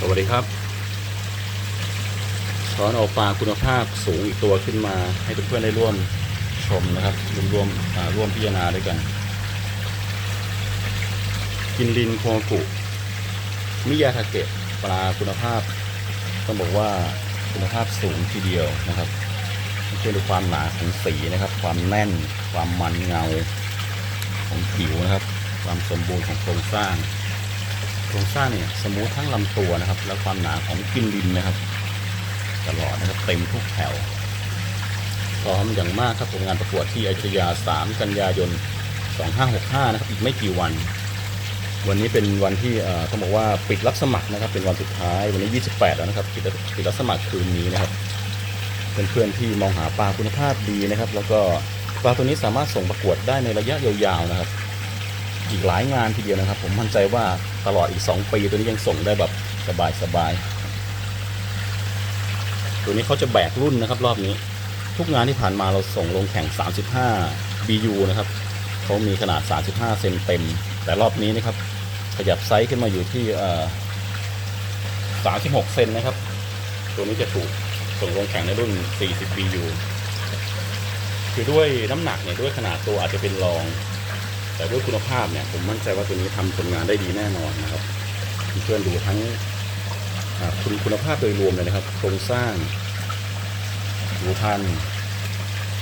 สวัสดีครับช้อนเอาปลาคุณภาพสูงอีกตัวขึ้นมาให้เพื่อนๆได้ร่วมชมนะครับร่วมร่วมร่วมพิจารณาด้วยกัน กินลินโคกุมิยาทาเกะปลาคุณภาพต้องบอกว่าคุณภาพสูงทีเดียวนะครับเช่นดูความหนาของสีนะครับ ความแน่น ความมันเงาของผิวนะครับ ความสมบูรณ์ของโครงสร้าง โครงสร้างเนี่ยสมูททั้งลำตัวนะครับ แล้วความหนาของกินดินนะครับ ตลอดนะครับเต็มทุกแถวพร้อมอย่างมากครับผลงานประกวดที่อยุธยา 3 กันยายน 2565 นะครับ อีกไม่กี่วัน วันนี้เป็นวันที่เออต้องบอกว่าปิดรับสมัครนะครับ เป็นวันสุดท้ายวันนี้ 28 แล้วนะครับปิดปิดรับสมัครคืนนี้นะครับเพื่อนๆที่มองหาปลาคุณภาพดีนะครับ แล้วก็ปลาตัวนี้สามารถส่งประกวดได้ในระยะยาวๆนะครับ อีกหลายงานทีเดียวนะครับ ผมมั่นใจว่าตลอดอีก 2 ปีตัวนี้ยังส่งได้แบบสบายๆตัวนี้เขาจะแบกรุ่นนะครับรอบนี้ ทุกงานที่ผ่านมาเราส่งลงแข่ง 35 BU นะครับเขามีขนาด 35 เซนเต็ม แต่รอบนี้นะครับ ขยับไซส์ขึ้นมาอยู่ที่36 เซนนะครับ ตัวนี้จะถูกส่งลงแข่งในรุ่น 40 BU คือด้วยน้ำหนักเนี่ยด้วยขนาดตัวอาจจะเป็นรอง แต่ด้วยคุณภาพเนี่ยผมมั่นใจว่าตัวนี้ทำผลงานได้ดีแน่นอนนะครับเพื่อนดูทั้งคุณคุณภาพโดยรวมเลยนะครับ โครงสร้างรูพัน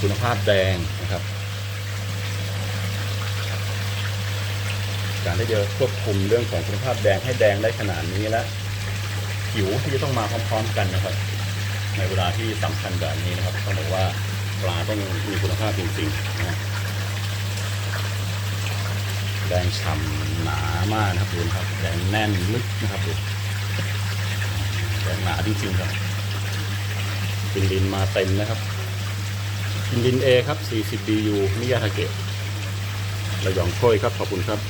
คุณภาพแดงนะครับ การที่จะควบคุมเรื่องของคุณภาพแดงให้แดงได้ขนาดนี้และผิวที่จะต้องมาพร้อมๆกันนะครับ ในเวลาที่สำคัญแบบนี้นะครับต้องบอกว่าปลาต้องมีคุณภาพจริงๆนะ แดงฉ่ำหนามากนะครับดูนะครับแดงแน่นลึกนะครับดูแดงหนาจริงๆครับกินดินมาเต็มนะครับกินดินเอครับ 40 BU มิยาทาเกะระยองโค้ยครับ ขอบคุณครับ